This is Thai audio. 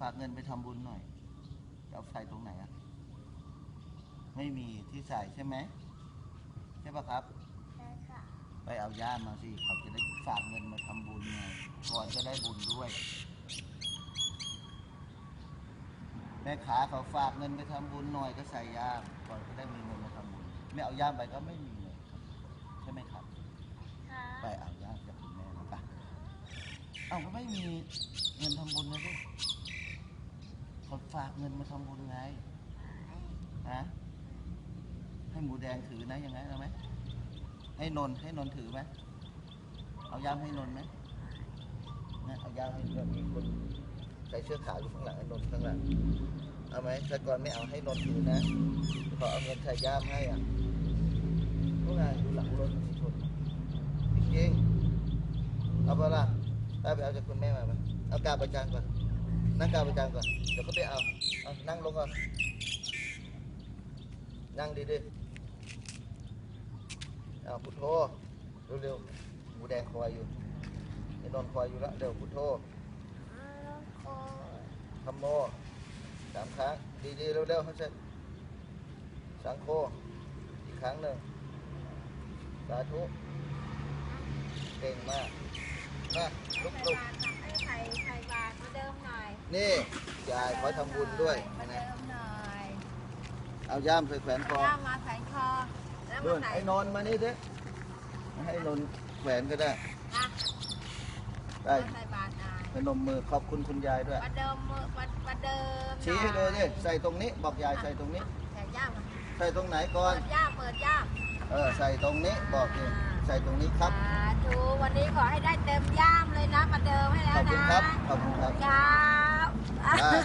ฝากเงินไปทำบุญหน่อยจะเอาใส่ตรงไหนอะไม่มีที่ใส่ใช่ไหมใช่ปะครับใช่ค่ะไปเอาย่ามมาสิเขาจะได้ฝากเงินมาทำบุญไงก่อนจะได้บุญด้วย แม่ขาเขาฝากเงินไปทำบุญหน่อยก็ใส่ย่ามก่อนจะได้มีเงินมาทำบุญไม่เอาย่ามไปก็ไม่มีเลยครับใช่ไหมครับค่ะไปเอาย่ามจากคุณแม่แล้วปะเอาก็ไม่มีเงินทำบุญเลยสิเขา ฝากเงินมาทำบุญไงฮะให้หมูแดงถือนะยังไงเอาไหมให้นนท์ให้นนท์ถือไหมเอาย่ามให้นนท์ไหมนะเอาย่ามให้นนมีคนใส่เสื้อขาวอยู่ข้างหลังไอ้นนท์ข้างหลังเอาไหมแต่ก่อนไม่เอาให้นนท์ถือนะขอเอาเงินใส่ย่ามให้อะพวกไงดูหลังรถมันสิชนจริงเอาไปละได้ไปเอาจากคุณแม่มาไหมเอากาประจานก่อน นั่งกลางประจานก่อน เดี๋ยวเขาไปเอาเอา นั่งลงก่อน นั่งดีๆเอาพุทโธ เร็วๆหมูแดงคอยอยู่ไอ้นนคอยอยู่ล้วเดี๋ยวพุทโธโอ้ยธรรมโมสามครั้ง ดีๆ เร็วๆให้เสร็จสังโฆ อีกครั้งหนึ่งสาธุ เก่งมาก มาลุกใน่อยนี่ยายขอทำบุญด้วยมานะเดิมหน่อยเอาย่ามใส่แขวนคอย่ามาใส่คอ แล้วนู่มานใส่ไอ้นนท์มานี่สิให้นนท์แขวนก็ได้ อะได้มาใส่บาตรหน่อยพนมมือขอบคุณคุณยายด้วย มาเดิมมือมามาเดิมชี้ให้เลยสิใส่ตรงนี้ บอกยายใส่ตรงนี้ ใส่ย่ามาใส่ตรงไหนก่อนเปิดย่าเปิดย่าเออ ใส่ตรงนี้ บอกดิใส่ตรงนี้ครับ สาธุวันนี้ขอให้ได้เต็มย่ามเลยนะมาเดิมให้แล้ขวอบคุณนะครับ ขอบคุณครับ จ้า Ah.